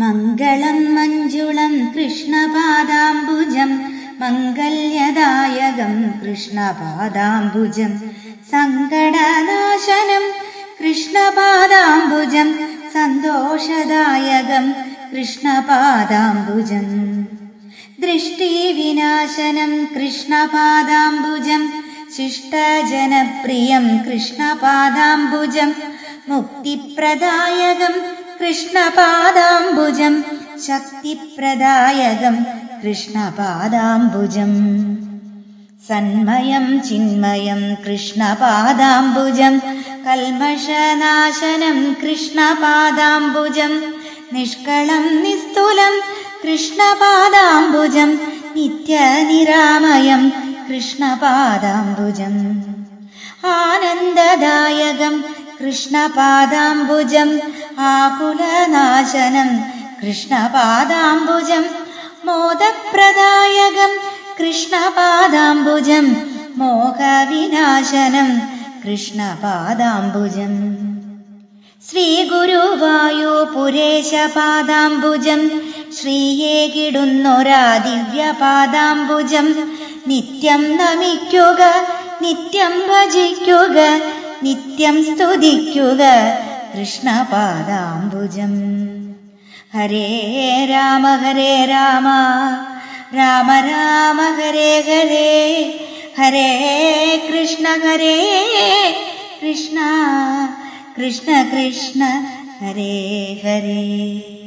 मङ्गलं मञ्जुळं कृष्णपादाम्बुजं मङ्गल्यदायं कृष्णपादाम्बुजं सङ्कटनाशनं कृष्णपादाम्बुजं सन्तोषदायकं कृष्णपादाम्बुजम् दृष्टिविनाशनं कृष्णपादाम्बुजं शिष्टजनप्रियं कृष्णपादाम्बुजं मुक्तिप्रदायकम् കൃഷ്ണപാദാംബുജം ശക്തിപ്രദായകം കൃഷ്ണപാദാംബുജം. സന്മയം ചിന്മയം കൃഷ്ണപാദാംബുജം കൽമഷനാശനം കൃഷ്ണപാദാംബുജം നിഷ്കളം നിസ്തുലം കൃഷ്ണപാദാംബുജം നിത്യനിരാമയം കൃഷ്ണപാദാംബുജം. ആനന്ദദായകം കൃഷ്ണപാദാംബുജം ആകുലനാശനം കൃഷ്ണപാദാംബുജം മോദപ്രദായകം കൃഷ്ണപാദാംബുജം മോഹവിനാശനം കൃഷ്ണപാദാംബുജം. ശ്രീഗുരുവായൂപുരേശപാദാംബുജം ശ്രീയേകിടുന്നൊരാ ദിവ്യപാദാംബുജം നിത്യം നമിക്കുക നിത്യം ഭജിക്കുക നിത്യം സ്തുതിക്കുക. കൃഷ്ണപാദാംബുജം. ഹരേ രാമ ഹരേ രാമ രാമ രാമ ഹരേ ഹരേ ഹരേ കൃഷ്ണ ഹരേ കൃഷ്ണ കൃഷ്ണ കൃഷ്ണ ഹരേ ഹരേ.